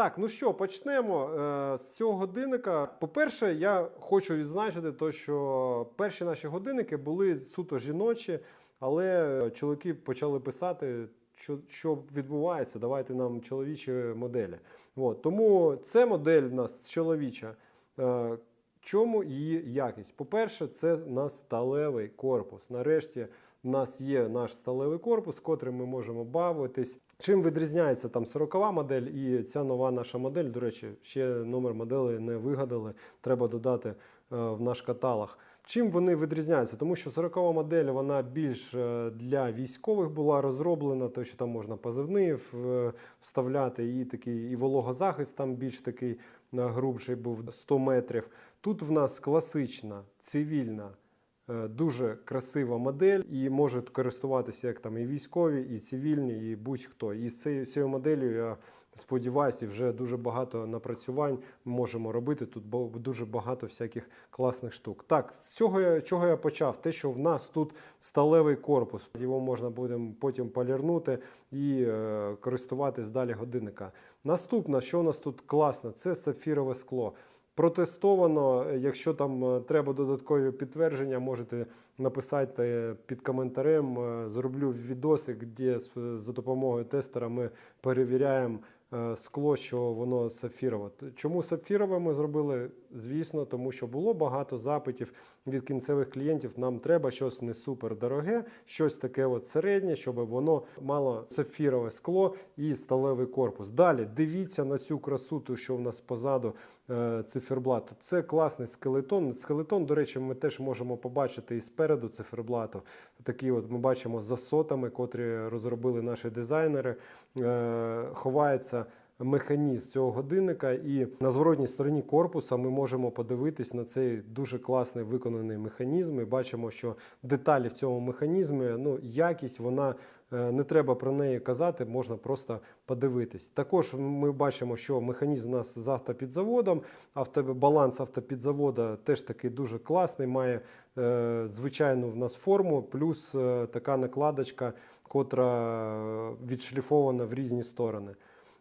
Так, ну що, почнемо е, з цього годинника. По-перше, я хочу відзначити, то, що перші наші годинники були суто жіночі, але чоловіки почали писати, що, що відбувається, давайте нам чоловічі моделі. От, тому це модель в нас чоловіча. Е, чому її якість? По-перше, це в нас сталевий корпус. Нарешті в нас є наш сталевий корпус, з котрим ми можемо бавитись. Чим відрізняється там 40 модель і ця нова наша модель? До речі, ще номер моделі не вигадали. Треба додати е, в наш каталог. Чим вони відрізняються? Тому що 40 модель вона більш е, для військових була розроблена, то що там можна позивний вставляти, і такий і вологозахист там більш такий е, грубший був 100 метрів. Тут в нас класична цивільна. Е, Дуже красива модель і можуть користуватися як там і військові, і цивільні, і будь-хто. І цією, цією моделлю я сподіваюся, вже дуже багато напрацювань можемо робити. Тут дуже багато всяких класних штук. Так, з цього я, чого я почав? Те, що в нас тут сталевий корпус, його можна буде потім полірнути і е, користуватись далі годинника. Наступне, що у нас тут класно, це сапфірове скло. Протестовано, якщо там е, треба додаткові підтвердження, можете написати під коментарем. Е, Зроблю відосик, де за допомогою тестера ми перевіряємо е, скло, що воно сапфірове. Чому сапфірове ми зробили? Звісно, тому що було багато запитів від кінцевих клієнтів. Нам треба щось не супер дороге, щось таке от середнє, щоб воно мало сапфірове скло і сталевий корпус. Далі дивіться на цю красоту, що в нас позаду циферблату. Це класний скелетон. Скелетон, до речі, ми теж можемо побачити і спереду циферблату. Такі от ми бачимо за сотами, котрі розробили наші дизайнери. Е, Ховається механізм цього годинника, і на зворотній стороні корпуса ми можемо подивитись на цей дуже класний виконаний механізм. І бачимо, що деталі в цьому механізмі, ну якість вона. е, Не треба про неї казати, можна просто подивитись. Також ми бачимо, що механізм у нас з автопідзаводом, авто, баланс автопідзавода теж такий дуже класний, має е, звичайну в нас форму, плюс е, така накладочка, котра відшліфована в різні сторони.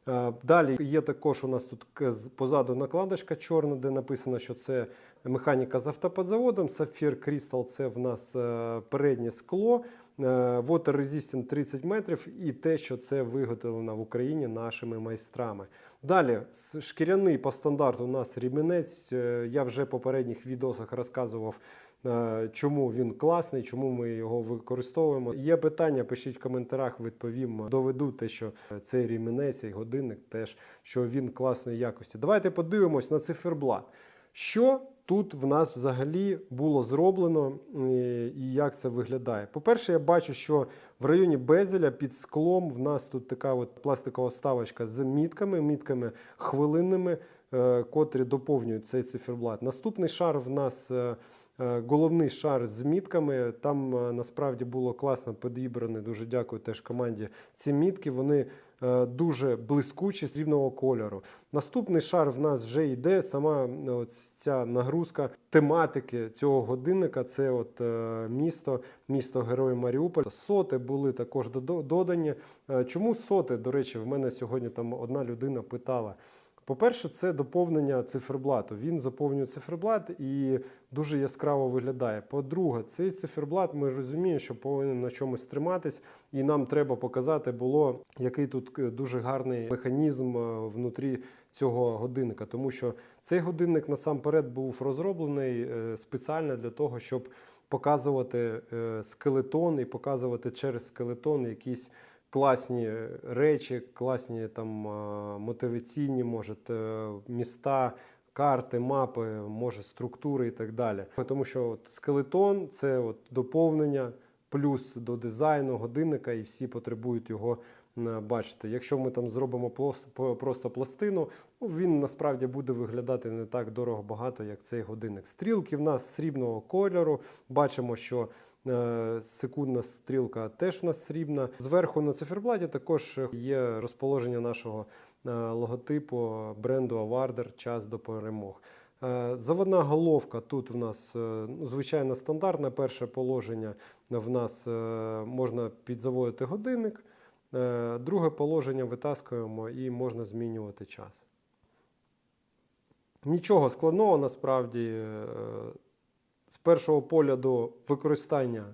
Е, Далі є також у нас тут позаду накладочка чорна, де написано, що це механіка з автоподзаводом. Сапфір Crystal – це в нас е, переднє скло. е, Water Resistant 30 метрів і те, що це виготовлено в Україні нашими майстрами. Далі шкіряний по стандарту у нас рімінець. Я вже в попередніх відосах розказував, чому він класний, чому ми його використовуємо. Є питання, пишіть в коментарях, відповім. Доведу те, що цей рімінець, цей годинник теж що він класної якості. Давайте подивимось на циферблат. Що тут в нас взагалі було зроблено е, і як це виглядає? По-перше, я бачу, що в районі безеля під склом в нас тут така от пластикова вставочка з мітками, мітками хвилинними, е, котрі доповнюють цей циферблат. Наступний шар в нас. Е, Головний шар з мітками. Там е, насправді було класно підібрані. Дуже дякую теж команді. Ці мітки вони е, дуже блискучі срібного кольору. Наступний шар в нас вже йде. Сама ця нагрузка тематики цього годинника. Це от місто, місто Герой Маріуполь. Соти були також додані. Чому соти? До речі, в мене сьогодні там одна людина питала. По-перше, це доповнення циферблату. Він заповнює циферблат і дуже яскраво виглядає. По-друге, цей циферблат ми розуміємо, що повинен на чомусь триматись, і нам треба показати було, який тут е, дуже гарний механізм е, внутрі цього годинника. Тому що цей годинник насамперед був розроблений е, спеціально для того, щоб показувати скелетон і показувати через скелетон якісь класні речі, класні там мотиваційні, може, міста, карти, мапи, може, структури і так далі. Тому що от скелетон це от доповнення, плюс до дизайну годинника, і всі потребують його е, бачити. Якщо ми там зробимо просто, пластину, ну, він насправді буде виглядати не так дорого багато, як цей годинник. Стрілки в нас срібного кольору. Бачимо, що Секундна стрілка теж у нас срібна. Зверху на циферблаті також є розположення нашого е, логотипу бренду Авардер Час до перемог. Е, Заводна головка тут в нас е, ну, звичайно стандартне перше положення. В нас е, можна підзаводити годинник. Е, Друге положення витаскуємо і можна змінювати час. Нічого складного насправді. З першого погляду використання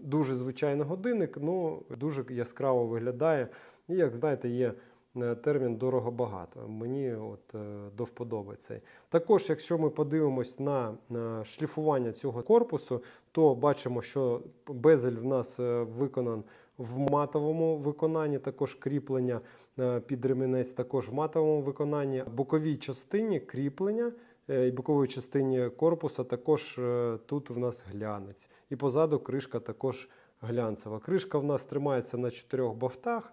дуже звичайний годинник, ну дуже яскраво виглядає. І, як знаєте, є е, термін дорого-багато. Мені от е, до вподоби цей. Також, якщо ми подивимось на, шліфування цього корпусу, то бачимо, що безель в нас е, виконан в матовому виконанні, також кріплення під ремінець, також в матовому виконанні. Боковій частині кріплення і боковій частині корпуса також е, тут в нас глянець. І позаду кришка також глянцева. Кришка в нас тримається на чотирьох бафтах.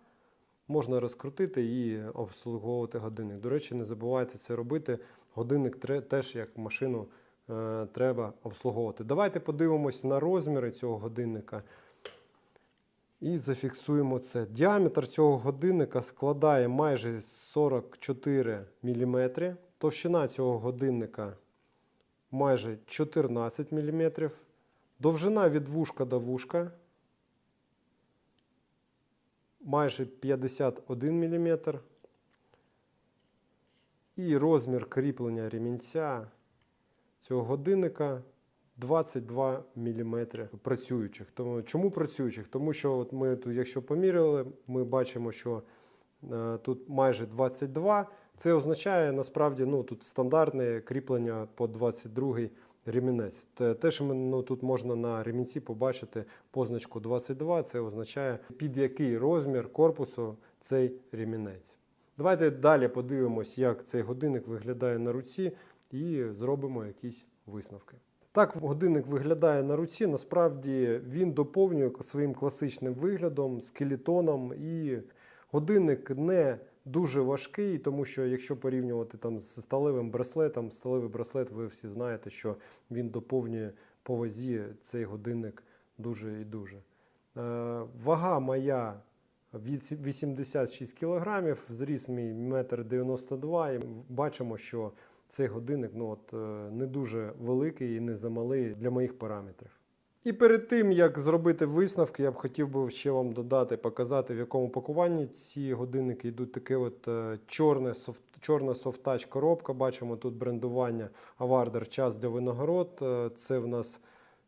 Можна розкрутити і обслуговувати годинник. До речі, не забувайте це робити. Годинник теж як машину е, треба обслуговувати. Давайте подивимось на розміри цього годинника. І зафіксуємо це. Діаметр цього годинника складає майже 44 мм. Товщина цього годинника майже 14 мм. Довжина від вушка до вушка майже 51 мм. І розмір кріплення ремінця цього годинника 22 мм працюючих. Тому, чому працюючих? Тому що от ми тут, якщо поміряли, ми бачимо, що е, тут майже 22. Це означає насправді ну, тут стандартне кріплення по 22 ремінець. Те, Теж ми, ну, тут можна на ремінці побачити позначку 22. Це означає, під який розмір корпусу цей ремінець. Давайте далі подивимось, як цей годинник виглядає на руці, і зробимо якісь висновки. Так годинник виглядає на руці. Насправді він доповнює своїм класичним виглядом, скелетоном, і годинник не дуже важкий, тому що якщо порівнювати там з сталевим браслетом, сталевий браслет, ви всі знаєте, що він доповнює по вазі цей годинник дуже і дуже. Е, вага моя від 86 кг, зріс мій 1,92 м, бачимо, що цей годинник ну, от, е, не дуже великий і не замалий для моїх параметрів. І перед тим, як зробити висновки, я б хотів би ще вам додати, показати, в якому пакуванні ці годинники йдуть. Таке от е, чорне, софт, чорна софтач коробка. Бачимо тут брендування Авардер час для винагород. Е, Це в нас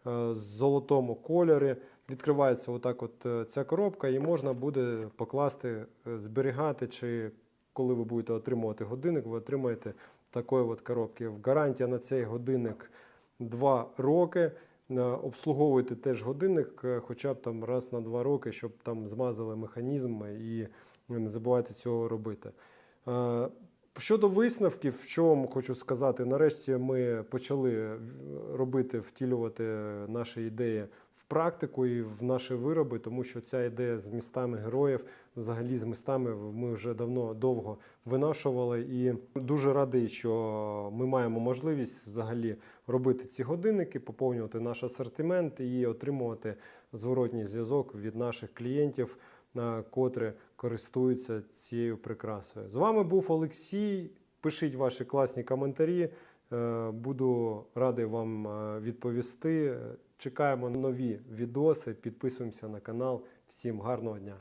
е, з золотому кольорі. Відкривається отак от е, ця коробка, і можна буде покласти, е, зберігати, чи коли ви будете отримувати годинник, ви отримаєте такої от коробки. Гарантія на цей годинник 2 роки. Обслуговуйте теж годинник, е, хоча б там раз на два роки, щоб там змазали механізм і не забувайте цього робити. Е, Щодо висновків, що вам хочу сказати, нарешті ми почали робити, втілювати наші ідеї в практику і в наші вироби, тому що ця ідея з містами героїв, взагалі з містами, ми вже давно довго винашували. І дуже радий, що ми маємо можливість взагалі робити ці годинники, поповнювати наш асортимент і отримувати зворотній зв'язок від наших клієнтів, на котрі користуються цією прикрасою. З вами був Олексій. Пишіть ваші класні коментарі. Е, Буду радий вам е, відповісти. Чекаємо нові відоси. Підписуємося на канал. Всім гарного дня!